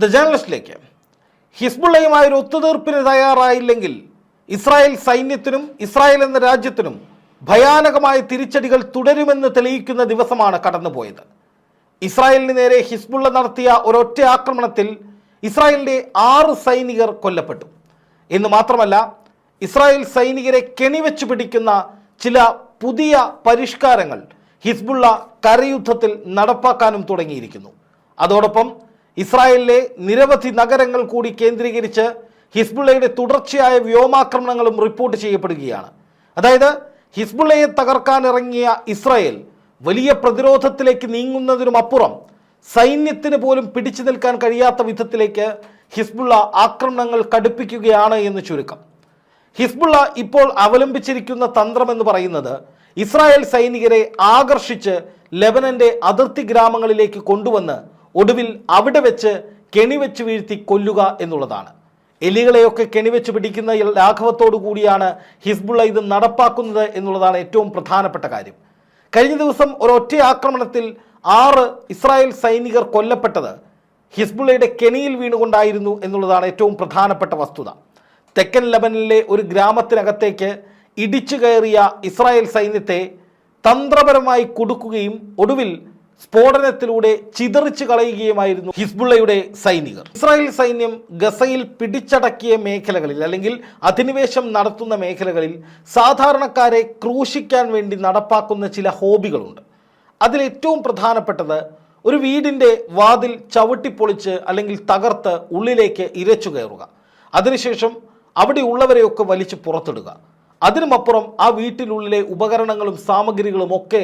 The ജേർണലിസ്റ്റിലേക്ക് ഹിസ്ബുള്ളയുമായ ഒരു ഒത്തുതീർപ്പിന് തയ്യാറായില്ലെങ്കിൽ Israel സൈന്യത്തിനും Israel എന്ന രാജ്യത്തിനും ഭയാനകമായ തിരിച്ചടികൾ തുടരുമെന്ന് തെളിയിക്കുന്ന ദിവസമാണ് കടന്നുപോയത്. ഇസ്രായേലിന് നേരെ ഹിസ്ബുള്ള നടത്തിയ ഒരൊറ്റ ആക്രമണത്തിൽ ഇസ്രായേലിന്റെ ആറ് സൈനികർ കൊല്ലപ്പെട്ടു. എന്ന് മാത്രമല്ല ഇസ്രായേൽ സൈനികരെ കെണിവെച്ച് പിടിക്കുന്ന ചില പുതിയ പരിഷ്കാരങ്ങൾ ഹിസ്ബുള്ള കരയുദ്ധത്തിൽ നടപ്പാക്കാനും തുടങ്ങിയിരിക്കുന്നു. അതോടൊപ്പം ഇസ്രായേലിലെ നിരവധി നഗരങ്ങൾ കൂടി കേന്ദ്രീകരിച്ച് ഹിസ്ബുള്ളയുടെ തുടർച്ചയായ വ്യോമാക്രമണങ്ങളും റിപ്പോർട്ട് ചെയ്യപ്പെടുകയാണ്. അതായത് ഹിസ്ബുള്ളയെ തകർക്കാനിറങ്ങിയ ഇസ്രായേൽ വലിയ പ്രതിരോധത്തിലേക്ക് നീങ്ങുന്നതിനും അപ്പുറം സൈന്യത്തിന് പോലും പിടിച്ചു നിൽക്കാൻ കഴിയാത്ത വിധത്തിലേക്ക് ഹിസ്ബുള്ള ആക്രമണങ്ങൾ കടുപ്പിക്കുകയാണ് എന്ന് ചുരുക്കം. ഹിസ്ബുള്ള ഇപ്പോൾ അവലംബിച്ചിരിക്കുന്ന തന്ത്രം എന്ന് പറയുന്നത് ഇസ്രായേൽ സൈനികരെ ആകർഷിച്ച് ലെബനന്റെ അതിർത്തി ഗ്രാമങ്ങളിലേക്ക് കൊണ്ടുവന്ന് ഒടുവിൽ അവിടെ വെച്ച് കെണിവെച്ച് വീഴ്ത്തി കൊല്ലുക എന്നുള്ളതാണ്. എലികളെയൊക്കെ കെണിവെച്ച് പിടിക്കുന്ന ലാഘവത്തോടു കൂടിയാണ് ഹിസ്ബുള്ള ഇത് നടപ്പാക്കുന്നത് എന്നുള്ളതാണ് ഏറ്റവും പ്രധാനപ്പെട്ട കാര്യം. കഴിഞ്ഞ ദിവസം ഒരൊറ്റ ആക്രമണത്തിൽ ആറ് ഇസ്രായേൽ സൈനികർ കൊല്ലപ്പെട്ടത് ഹിസ്ബുള്ളയുടെ കെണിയിൽ വീണുകൊണ്ടായിരുന്നു എന്നുള്ളതാണ് ഏറ്റവും പ്രധാനപ്പെട്ട വസ്തുത. തെക്കൻ ലബനിലെ ഒരു ഗ്രാമത്തിനകത്തേക്ക് ഇടിച്ചു കയറിയ ഇസ്രായേൽ സൈന്യത്തെ തന്ത്രപരമായി കൊടുക്കുകയും ഒടുവിൽ സ്ഫോടനത്തിലൂടെ ചിതറിച്ചു കളയുകയുമായിരുന്നു ഹിസ്ബുള്ളയുടെ സൈനികർ. ഇസ്രായേൽ സൈന്യം ഗസയിൽ പിടിച്ചടക്കിയ മേഖലകളിൽ അല്ലെങ്കിൽ അധിനിവേശം നടത്തുന്ന മേഖലകളിൽ സാധാരണക്കാരെ ക്രൂശിക്കാൻ വേണ്ടി നടപ്പാക്കുന്ന ചില ഹോബികളുണ്ട്. അതിലേറ്റവും പ്രധാനപ്പെട്ടത് ഒരു വീടിന്റെ വാതിൽ ചവിട്ടിപ്പൊളിച്ച് അല്ലെങ്കിൽ തകർത്ത് ഉള്ളിലേക്ക് ഇരച്ചു കയറുക. അതിനുശേഷം അവിടെ ഉള്ളവരെയൊക്കെ വലിച്ചു പുറത്തിടുക. അതിനുമപ്പുറം ആ വീട്ടിനുള്ളിലെ ഉപകരണങ്ങളും സാമഗ്രികളും ഒക്കെ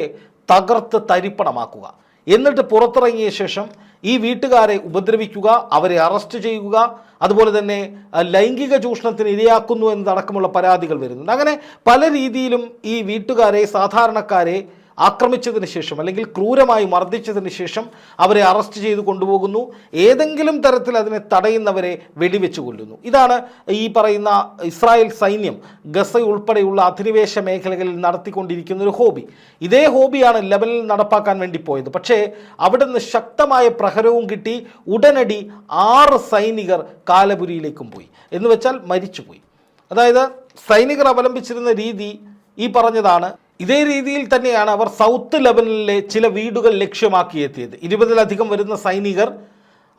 തകർത്ത് തരിപ്പണമാക്കുക. എന്നിട്ട് പുറത്തിറങ്ങിയ ശേഷം ഈ വീട്ടുകാരെ ഉപദ്രവിക്കുക അവരെ അറസ്റ്റ് ചെയ്യുക അതുപോലെ തന്നെ ലൈംഗിക ചൂഷണത്തിന് ഇരയാക്കുന്നു എന്നതടക്കമുള്ള പരാതികൾ വരുന്നുണ്ട്. അങ്ങനെ പല രീതിയിലും ഈ വീട്ടുകാരെ സാധാരണക്കാരെ ആക്രമിച്ചതിന് ശേഷം അല്ലെങ്കിൽ ക്രൂരമായി മർദ്ദിച്ചതിന് ശേഷം അവരെ അറസ്റ്റ് ചെയ്ത് കൊണ്ടുപോകുന്നു. ഏതെങ്കിലും തരത്തിൽ അതിനെ തടയുന്നവരെ വെടിവെച്ച് കൊല്ലുന്നു. ഇതാണ് ഈ പറയുന്ന ഇസ്രായേൽ സൈന്യം ഗസ ഉൾപ്പെടെയുള്ള അധിനിവേശ മേഖലകളിൽ നടത്തിക്കൊണ്ടിരിക്കുന്ന ഒരു ഹോബി. ഇതേ ഹോബിയാണ് ലെബനിൽ നടപ്പാക്കാൻ വേണ്ടി പോയത്. പക്ഷേ അവിടെ നിന്ന് ശക്തമായ പ്രഹരവും കിട്ടി. ഉടനടി ആറ് സൈനികർ കാലപുരിയിലേക്കും പോയി. എന്ന് വെച്ചാൽ മരിച്ചുപോയി. അതായത് സൈനികർ അവലംബിച്ചിരുന്ന രീതി ഈ പറഞ്ഞതാണ്. ഇതേ രീതിയിൽ തന്നെയാണ് അവർ സൗത്ത് ലെബനനിലെ ചില വീടുകൾ ലക്ഷ്യമാക്കി എത്തിയത് ഇരുപതിലധികം വരുന്ന സൈനികർ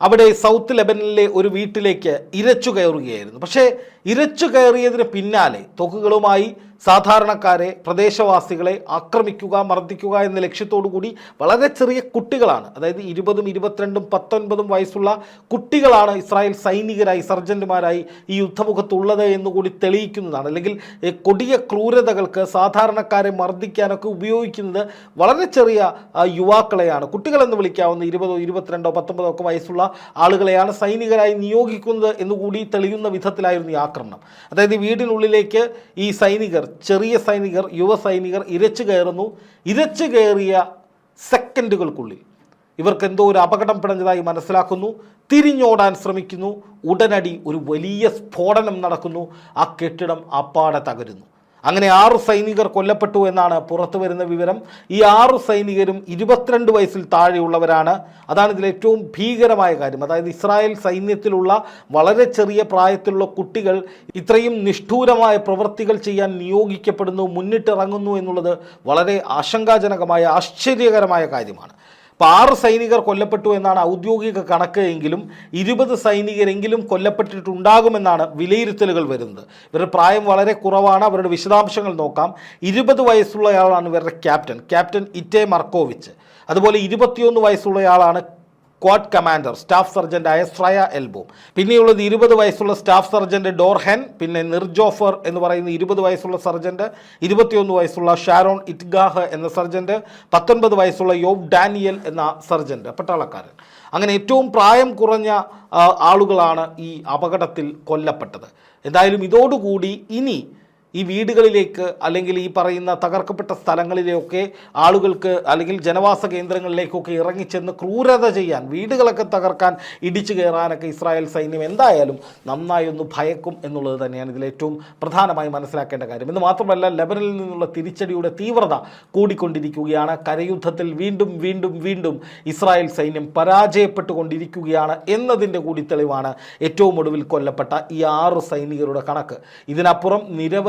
അവിടെ സൗത്ത് ലെബനനിലെ ഒരു വീട്ടിലേക്ക് ഇരച്ചു കയറുകയായിരുന്നു. പക്ഷേ ഇരച്ചു കയറിയതിന് പിന്നാലെ തോക്കുകളുമായി സാധാരണക്കാരെ പ്രദേശവാസികളെ ആക്രമിക്കുക മർദ്ദിക്കുക എന്ന ലക്ഷ്യത്തോടു കൂടി വളരെ ചെറിയ കുട്ടികളാണ് അതായത് ഇരുപതും ഇരുപത്തിരണ്ടും പത്തൊൻപതും വയസ്സുള്ള കുട്ടികളാണ് ഇസ്രായേൽ സൈനികരായി സർജന്റുമാരായി ഈ യുദ്ധമുഖത്തുള്ളത് എന്നുകൂടി തെളിയിക്കുന്നതാണ്. അല്ലെങ്കിൽ കൊടിയ ക്രൂരതകൾക്ക് സാധാരണക്കാരെ മർദ്ദിക്കാനൊക്കെ ഉപയോഗിക്കുന്നത് വളരെ ചെറിയ യുവാക്കളെയാണ്. കുട്ടികളെന്ന് വിളിക്കാവുന്ന ഇരുപതോ ഇരുപത്തിരണ്ടോ പത്തൊമ്പതോ ഒക്കെ വയസ്സുള്ള ആളുകളെയാണ് സൈനികരായി നിയോഗിക്കുന്നത് എന്നുകൂടി തെളിയുന്ന വിധത്തിലായിരുന്നു ഈ ആക്രമണം. അതായത് വീടിനുള്ളിലേക്ക് ഈ സൈനികർ ചെറിയ സൈനികർ യുവ സൈനികർ ഇരച്ചു കയറുന്നു. ഇരച്ചു കയറിയ സെക്കൻഡുകൾക്കുള്ളിൽ ഇവർക്ക് എന്തോ ഒരു അപകടം പിടഞ്ഞതായി മനസ്സിലാക്കുന്നു. തിരിഞ്ഞോടാൻ ശ്രമിക്കുന്നു. ഉടനടി ഒരു വലിയ സ്ഫോടനം നടക്കുന്നു. ആ കെട്ടിടം അപ്പാടെ തകരുന്നു. അങ്ങനെ ആറ് സൈനികർ കൊല്ലപ്പെട്ടു എന്നാണ് പുറത്തു വരുന്ന വിവരം. ഈ ആറ് സൈനികരും ഇരുപത്തിരണ്ട് വയസ്സിൽ താഴെയുള്ളവരാണ്. അതാണ് ഇതിൽ ഏറ്റവും ഭീകരമായ കാര്യം. അതായത് ഇസ്രായേൽ സൈന്യത്തിലുള്ള വളരെ ചെറിയ പ്രായത്തിലുള്ള കുട്ടികൾ ഇത്രയും നിഷ്ഠൂരമായ പ്രവൃത്തികൾ ചെയ്യാൻ നിയോഗിക്കപ്പെടുന്നു മുന്നിട്ടിറങ്ങുന്നു എന്നുള്ളത് വളരെ ആശങ്കാജനകമായ ആശ്ചര്യകരമായ കാര്യമാണ്. അപ്പോൾ ആറ് സൈനികർ കൊല്ലപ്പെട്ടു എന്നാണ് ഔദ്യോഗിക കണക്ക് എങ്കിലും ഇരുപത് സൈനികരെങ്കിലും കൊല്ലപ്പെട്ടിട്ടുണ്ടാകുമെന്നാണ് വിലയിരുത്തലുകൾ വരുന്നത്. ഇവരുടെ പ്രായം വളരെ കുറവാണ്. അവരുടെ വിശദാംശങ്ങൾ നോക്കാം. ഇരുപത് വയസ്സുള്ളയാളാണ് ഇവരുടെ ക്യാപ്റ്റൻ. ക്യാപ്റ്റൻ ഇറ്റേ മർക്കോവിച്ച്. അതുപോലെ ഇരുപത്തിയൊന്ന് വയസ്സുള്ളയാളാണ് ക്വാഡ് കമാൻഡർ സ്റ്റാഫ് സർജന്റായ ശ്രയ എൽബോ. പിന്നെയുള്ളത് ഇരുപത് വയസ്സുള്ള സ്റ്റാഫ് സർജന്റ് ഡോർഹെൻ പിന്നെ നിർജോഫർ എന്ന് പറയുന്ന ഇരുപത് വയസ്സുള്ള സർജന്റ് ഇരുപത്തിയൊന്ന് വയസ്സുള്ള ഷാരോൺ ഇറ്റ്ഗാഹ് എന്ന സർജന്റ് പത്തൊൻപത് വയസ്സുള്ള യോബ് ഡാനിയൽ എന്ന സർജന്റ് പട്ടാളക്കാരൻ. അങ്ങനെ ഏറ്റവും പ്രായം കുറഞ്ഞ ആളുകളാണ് ഈ അപകടത്തിൽ കൊല്ലപ്പെട്ടത്. എന്തായാലും ഇതോടുകൂടി ഇനി ഈ വീടുകളിലേക്ക് അല്ലെങ്കിൽ ഈ പറയുന്ന തകർക്കപ്പെട്ട സ്ഥലങ്ങളിലെയൊക്കെ ആളുകൾക്ക് അല്ലെങ്കിൽ ജനവാസ കേന്ദ്രങ്ങളിലേക്കൊക്കെ ഇറങ്ങിച്ചെന്ന് ക്രൂരത ചെയ്യാൻ വീടുകളൊക്കെ തകർക്കാൻ ഇടിച്ചു കയറാനൊക്കെ ഇസ്രായേൽ സൈന്യം എന്തായാലും നന്നായി ഒന്ന് ഭയക്കും എന്നുള്ളത് തന്നെയാണ് ഇതിൽ ഏറ്റവും പ്രധാനമായി മനസ്സിലാക്കേണ്ട കാര്യം. എന്ന് മാത്രമല്ല ലബനിൽ നിന്നുള്ള തിരിച്ചടിയുടെ തീവ്രത കൂടിക്കൊണ്ടിരിക്കുകയാണ്. കരയുദ്ധത്തിൽ വീണ്ടും വീണ്ടും വീണ്ടും ഇസ്രായേൽ സൈന്യം പരാജയപ്പെട്ടുകൊണ്ടിരിക്കുകയാണ് എന്നതിന്റെ കൂടി തെളിവാണ് ഏറ്റവും ഒടുവിൽ കൊല്ലപ്പെട്ട ഈ ആറ് സൈനികരുടെ കണക്ക്. ഇതിനപ്പുറം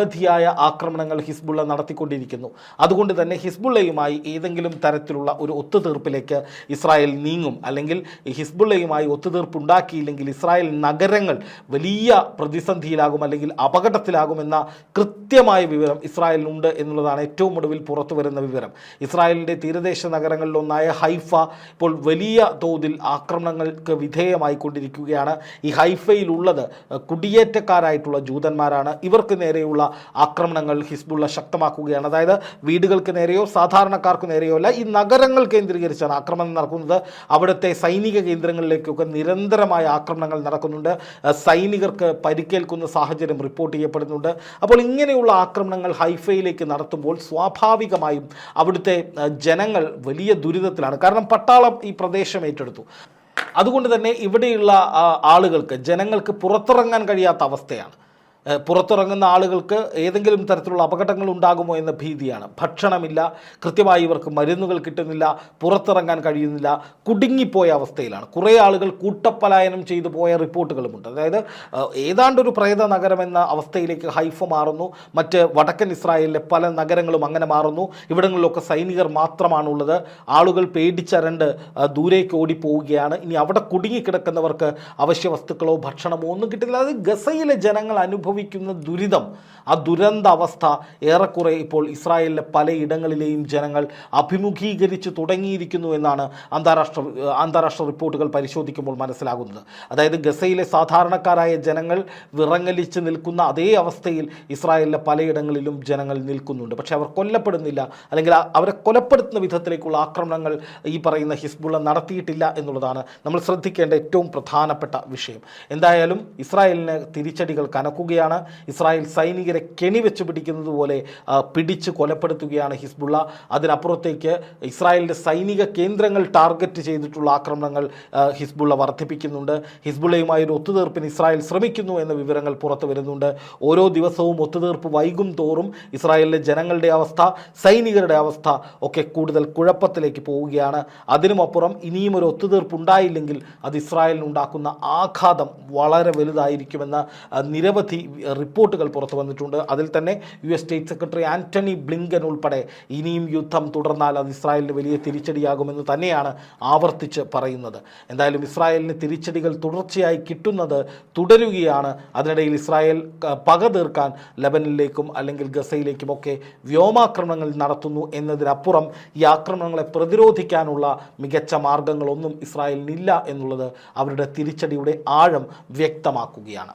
നിരവധിയായ ആക്രമണങ്ങൾ ഹിസ്ബുള്ള നടത്തിക്കൊണ്ടിരിക്കുന്നു. അതുകൊണ്ട് തന്നെ ഹിസ്ബുള്ളയുമായി ഏതെങ്കിലും തരത്തിലുള്ള ഒരു ഒത്തുതീർപ്പിലേക്ക് ഇസ്രായേൽ നീങ്ങും. അല്ലെങ്കിൽ ഹിസ്ബുള്ളയുമായി ഒത്തുതീർപ്പുണ്ടാക്കിയില്ലെങ്കിൽ ഇസ്രായേൽ നഗരങ്ങൾ വലിയ പ്രതിസന്ധിയിലാകും അല്ലെങ്കിൽ അപകടത്തിലാകുമെന്ന കൃത്യമായ വിവരം ഇസ്രായേലിനുണ്ട് എന്നുള്ളതാണ് ഏറ്റവും ഒടുവിൽ പുറത്തു വരുന്ന വിവരം. ഇസ്രായേലിന്റെ തീരദേശ നഗരങ്ങളിലൊന്നായ ഹൈഫ ഇപ്പോൾ വലിയ തോതിൽ ആക്രമണങ്ങൾക്ക് വിധേയമായിക്കൊണ്ടിരിക്കുകയാണ്. ഈ ഹൈഫയിലുള്ളത് കുടിയേറ്റക്കാരായിട്ടുള്ള ജൂതന്മാരാണ്. ഇവർക്ക് നേരെയുള്ള ആക്രമണങ്ങൾ ഹിസ്ബുള്ള ശക്തമാക്കുകയാണ്. അതായത് വീടുകൾക്ക് നേരെയോ സാധാരണക്കാർക്ക് നേരെയോ അല്ല ഈ നഗരങ്ങൾ കേന്ദ്രീകരിച്ചാണ് ആക്രമണം നടക്കുന്നത്. അവിടുത്തെ സൈനിക കേന്ദ്രങ്ങളിലേക്കൊക്കെ നിരന്തരമായ ആക്രമണങ്ങൾ നടക്കുന്നുണ്ട്. സൈനികർക്ക് പരിക്കേൽക്കുന്ന സാഹചര്യം റിപ്പോർട്ട് ചെയ്യപ്പെടുന്നുണ്ട്. അപ്പോൾ ഇങ്ങനെയുള്ള ആക്രമണങ്ങൾ ഹൈഫയിലേക്ക് നടത്തുമ്പോൾ സ്വാഭാവികമായും അവിടുത്തെ ജനങ്ങൾ വലിയ ദുരിതത്തിലാണ്. കാരണം പട്ടാളം ഈ പ്രദേശം ഏറ്റെടുത്തു. അതുകൊണ്ട് തന്നെ ഇവിടെയുള്ള ആളുകൾക്ക് ജനങ്ങൾക്ക് പുറത്തിറങ്ങാൻ കഴിയാത്ത അവസ്ഥയാണ്. പുറത്തിറങ്ങുന്ന ആളുകൾക്ക് ഏതെങ്കിലും തരത്തിലുള്ള അപകടങ്ങൾ ഉണ്ടാകുമോ എന്ന ഭീതിയാണ്. ഭക്ഷണമില്ല കൃത്യമായി ഇവർക്ക് മരുന്നുകൾ കിട്ടുന്നില്ല പുറത്തിറങ്ങാൻ കഴിയുന്നില്ല കുടുങ്ങിപ്പോയ അവസ്ഥയിലാണ്. കുറേ ആളുകൾ കൂട്ടപ്പലായനം ചെയ്തു പോയ റിപ്പോർട്ടുകളുമുണ്ട്. അതായത് ഏതാണ്ട് ഏതാണ്ടൊരു പ്രേത എന്ന അവസ്ഥയിലേക്ക് ഹൈഫ മാറുന്നു. മറ്റ് വടക്കൻ ഇസ്രായേലിലെ പല നഗരങ്ങളും അങ്ങനെ മാറുന്നു. ഇവിടങ്ങളിലൊക്കെ സൈനികർ മാത്രമാണുള്ളത്. ആളുകൾ പേടിച്ചരണ്ട് ദൂരേക്ക് ഓടിപ്പോവുകയാണ്. ഇനി അവിടെ കുടുങ്ങിക്കിടക്കുന്നവർക്ക് അവശ്യ വസ്തുക്കളോ ഭക്ഷണമോ ഒന്നും കിട്ടില്ല അത് ഗസയിലെ ജനങ്ങൾ അനുഭവിക്കുന്ന ദുരിതം ആ ദുരന്ത അവസ്ഥ ഏറെക്കുറെ ഇപ്പോൾ ഇസ്രായേലിലെ പലയിടങ്ങളിലെയും ജനങ്ങൾ അഭിമുഖീകരിച്ച് തുടങ്ങിയിരിക്കുന്നു എന്നാണ് അന്താരാഷ്ട്ര അന്താരാഷ്ട്ര റിപ്പോർട്ടുകൾ പരിശോധിക്കുമ്പോൾ മനസ്സിലാകുന്നത്. അതായത് ഗസയിലെ സാധാരണക്കാരായ ജനങ്ങൾ വിറങ്ങലിച്ച് നിൽക്കുന്ന അതേ അവസ്ഥയിൽ ഇസ്രായേലിലെ പലയിടങ്ങളിലും ജനങ്ങൾ നിൽക്കുന്നുണ്ട്. പക്ഷേ അവർ കൊല്ലപ്പെടുന്നില്ല അല്ലെങ്കിൽ അവരെ കൊലപ്പെടുത്തുന്ന വിധത്തിലേക്കുള്ള ആക്രമണങ്ങൾ ഈ പറയുന്ന ഹിസ്ബുള്ള നടത്തിയിട്ടില്ല എന്നുള്ളതാണ് നമ്മൾ ശ്രദ്ധിക്കേണ്ട ഏറ്റവും പ്രധാനപ്പെട്ട വിഷയം. എന്തായാലും ഇസ്രായേലിന് തിരിച്ചടികൾ കനക്കുകയാണ്. ഇസ്രായേൽ സൈനികരെ കെണി വെച്ച് പിടിക്കുന്നത് പോലെ പിടിച്ച് കൊലപ്പെടുത്തുകയാണ് ഹിസ്ബുള്ള. അതിനപ്പുറത്തേക്ക് ഇസ്രായേലിന്റെ സൈനിക കേന്ദ്രങ്ങൾ ടാർഗറ്റ് ചെയ്തിട്ടുള്ള ആക്രമണങ്ങൾ ഹിസ്ബുള്ള വർദ്ധിപ്പിക്കുന്നുണ്ട്. ഹിസ്ബുള്ളയുമായി ഒരു ഒത്തുതീർപ്പിന് ഇസ്രായേൽ ശ്രമിക്കുന്നു എന്ന വിവരങ്ങൾ പുറത്തു വരുന്നുണ്ട്. ഓരോ ദിവസവും ഒത്തുതീർപ്പ് വൈകും തോറും ഇസ്രായേലിലെ ജനങ്ങളുടെ അവസ്ഥ സൈനികരുടെ അവസ്ഥ ഒക്കെ കൂടുതൽ കുഴപ്പത്തിലേക്ക് പോവുകയാണ്. അതിനുമപ്പുറം ഇനിയും ഒരു ഒത്തുതീർപ്പ് ഉണ്ടായില്ലെങ്കിൽ അത് ഇസ്രായേലിനുണ്ടാക്കുന്ന ആഘാതം വളരെ വലുതായിരിക്കുമെന്ന് നിരവധി റിപ്പോർട്ടുകൾ പുറത്തു വന്നിട്ടുണ്ട്. അതിൽ തന്നെ U S state secretary Antony Blinken ഉൾപ്പെടെ ഇനിയും യുദ്ധം തുടർന്നാൽ അത് ഇസ്രായേലിന് വലിയ തിരിച്ചടിയാകുമെന്ന് തന്നെയാണ് ആവർത്തിച്ച് പറയുന്നത്. എന്തായാലും ഇസ്രായേലിന് തിരിച്ചടികൾ തുടർച്ചയായി കിട്ടുന്നത് തുടരുകയാണ്. അതിനിടയിൽ ഇസ്രായേൽ പക തീർക്കാൻ ലബനിലേക്കും അല്ലെങ്കിൽ ഗസയിലേക്കും ഒക്കെ വ്യോമാക്രമണങ്ങൾ നടത്തുന്നു എന്നതിനപ്പുറം ഈ ആക്രമണങ്ങളെ പ്രതിരോധിക്കാനുള്ള മികച്ച മാർഗങ്ങളൊന്നും ഇസ്രായേലിനില്ല എന്നുള്ളത് അവരുടെ തിരിച്ചടിയുടെ ആഴം വ്യക്തമാക്കുകയാണ്.